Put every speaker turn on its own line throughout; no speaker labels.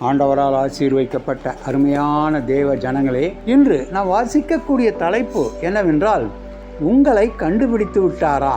ஆண்டவரால் ஆசீர்வைக்கப்பட்ட அருமையான தேவ ஜனங்களே இன்று நான் வாசிக்கக்கூடிய தலைப்பு என்னவென்றால் உங்களை கண்டுபிடித்து விட்டாரா?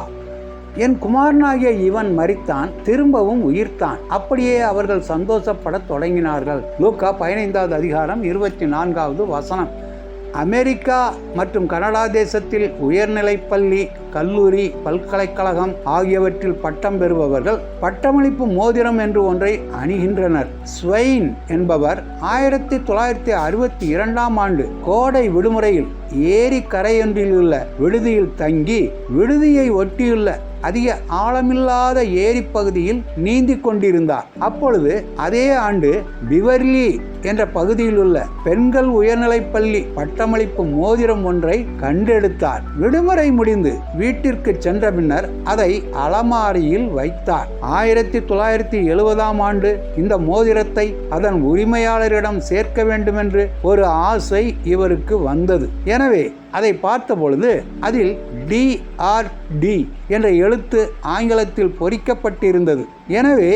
என் குமாரனாகிய இவன் மறித்தான் திரும்பவும் உயிர்த்தான். அப்படியே அவர்கள் சந்தோஷப்படத் தொடங்கினார்கள். லூக்கா பதினைந்தாவது அதிகாரம் இருபத்தி நான்காவது வசனம். அமெரிக்கா மற்றும் கனடா தேசத்தில் உயர்நிலைப் பள்ளி கல்லூரி பல்கலைக்கழகம் ஆகியவற்றில் பட்டம் பெறுபவர்கள் பட்டமளிப்பு மோதிரம் என்று ஒன்றை அணிகின்றனர். ஸ்வெயின் என்பவர் ஆயிரத்தி தொள்ளாயிரத்தி அறுபத்தி இரண்டாம் ஆண்டு கோடை விடுமுறையில் ஏரி கரையொன்றில் உள்ள விடுதியில் தங்கி விடுதியை ஒட்டியுள்ள அதிக ஆழமில்லாத ஏரி பகுதியில் நீந்தி கொண்டிருந்தார். அப்பொழுது அதே ஆண்டு பிவர்லி என்ற பகுதியில் உள்ள பெண்கள் உயர்நிலைப்பள்ளி பட்டமளிப்பு மோதிரம் ஒன்றை கண்டெடுத்தார். விடுமுறை முடிந்து வீட்டிற்கு சென்ற பின்னர் அதை அலமாரியில் வைத்தார். ஆயிரத்தி தொள்ளாயிரத்தி எழுபதாம் ஆண்டு இந்த மோதிரத்தை அதன் உரிமையாளரிடம் சேர்க்க வேண்டுமென்று ஒரு ஆசை இவருக்கு வந்தது. எனவே அதை பார்த்த பொழுது அதில் டி என்ற எழுத்து ஆங்கிலத்தில் பொறிக்கப்பட்டிருந்தது. எனவே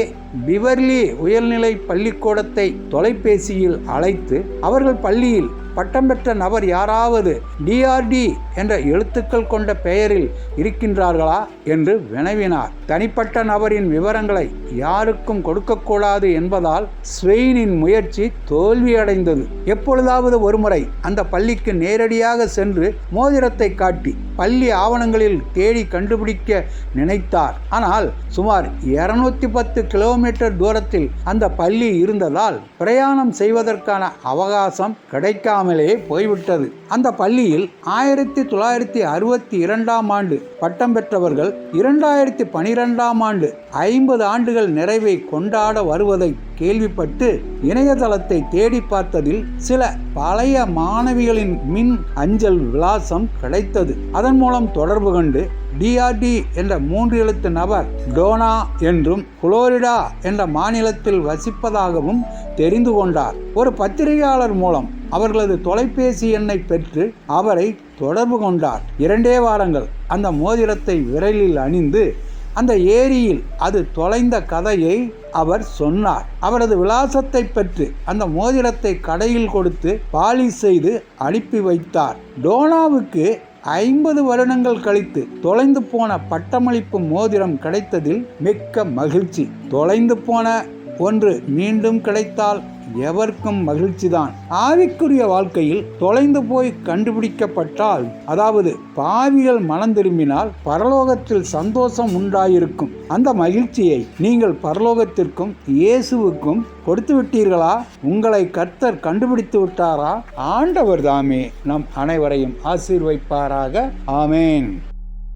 பிவர்லி உயர்நிலை பள்ளிக்கூடத்தை தொலைபேசியில் அழைத்து அவர்கள் பள்ளியில் பட்டம் பெற்ற நபர் யாராவது டிஆர்டி என்ற எழுத்துக்கள் கொண்ட பெயரில் இருக்கின்றார்களா என்று வினவினார். தனிப்பட்ட நபரின் விவரங்களை யாருக்கும் கொடுக்கக்கூடாது என்பதால் ஸ்வெயினின் முயற்சி தோல்வியடைந்தது. எப்பொழுதாவது ஒருமுறை அந்த பள்ளிக்கு நேரடியாக சென்று மோதிரத்தை காட்டி பள்ளி ஆவணங்களில் தேடி கண்டுபிடிக்க நினைத்தார். ஆனால் சுமார் இருநூத்தி பத்து கிலோமீட்டர் தூரத்தில் அந்த பள்ளி இருந்ததால் பிரயாணம் செய்வதற்கான அவகாசம் கிடைக்காமலே போய்விட்டது. அந்த பள்ளியில் ஆயிரத்தி தொள்ளாயிரத்தி அறுபத்தி இரண்டாம் ஆண்டு பட்டம் பெற்றவர்கள் இரண்டாயிரத்தி பனிரெண்டாம் ஆண்டு ஐம்பது ஆண்டுகள் நிறைவை கொண்டாட வருவதை கேள்விப்பட்டு இணையதளத்தை தேடி பார்த்ததில் சில பழைய மாணவிகளின் மின் அஞ்சல் விலாசம் கிடைத்தது. அதன் மூலம் தொடர்பு கொண்டு டிஆர்டி என்ற மூன்று எழுத்து நபர் டோனா என்றும் புளோரிடா என்ற மாநிலத்தில் வசிப்பதாகவும் தெரிந்து கொண்டார். ஒரு பத்திரிகையாளர் மூலம் அவர்களது தொலைபேசி எண்ணை பெற்று அவரை தொடர்பு கொண்டார். இரண்டே வாரங்கள் அந்த மோதிரத்தை விரலில் அணிந்து அந்த ஏரியில் அது தொலைந்த கதையை அவர் சொன்னார். அவரது விலாசத்தை பெற்று அந்த மோதிரத்தை கடையில் கொடுத்து பாலிஷ் செய்து அனுப்பி வைத்தார். டோனாவுக்கு ஐம்பது வருடங்கள் கழித்து தொலைந்து போன பட்டமளிப்பு மோதிரம் கிடைத்ததில் மிக்க மகிழ்ச்சி. தொலைந்து போன ஒன்று மீண்டும் கிடைத்தால் எவருக்கும் மகிழ்ச்சிதான். ஆவிக்குரிய வாழ்க்கையில் தொலைந்து போய் கண்டுபிடிக்கப்பட்டால் அதாவது பாவிகள் மனம் திரும்பினால் பரலோகத்தில் சந்தோஷம் உண்டாயிருக்கும். அந்த மகிழ்ச்சியை நீங்கள் பரலோகத்திற்கும் இயேசுவுக்கும் கொடுத்து விட்டீர்களா? உங்களை கர்த்தர் கண்டுபிடித்து விட்டாரா? ஆண்டவர் தாமே நம் அனைவரையும் ஆசீர்வைப்பாராக. ஆமேன்.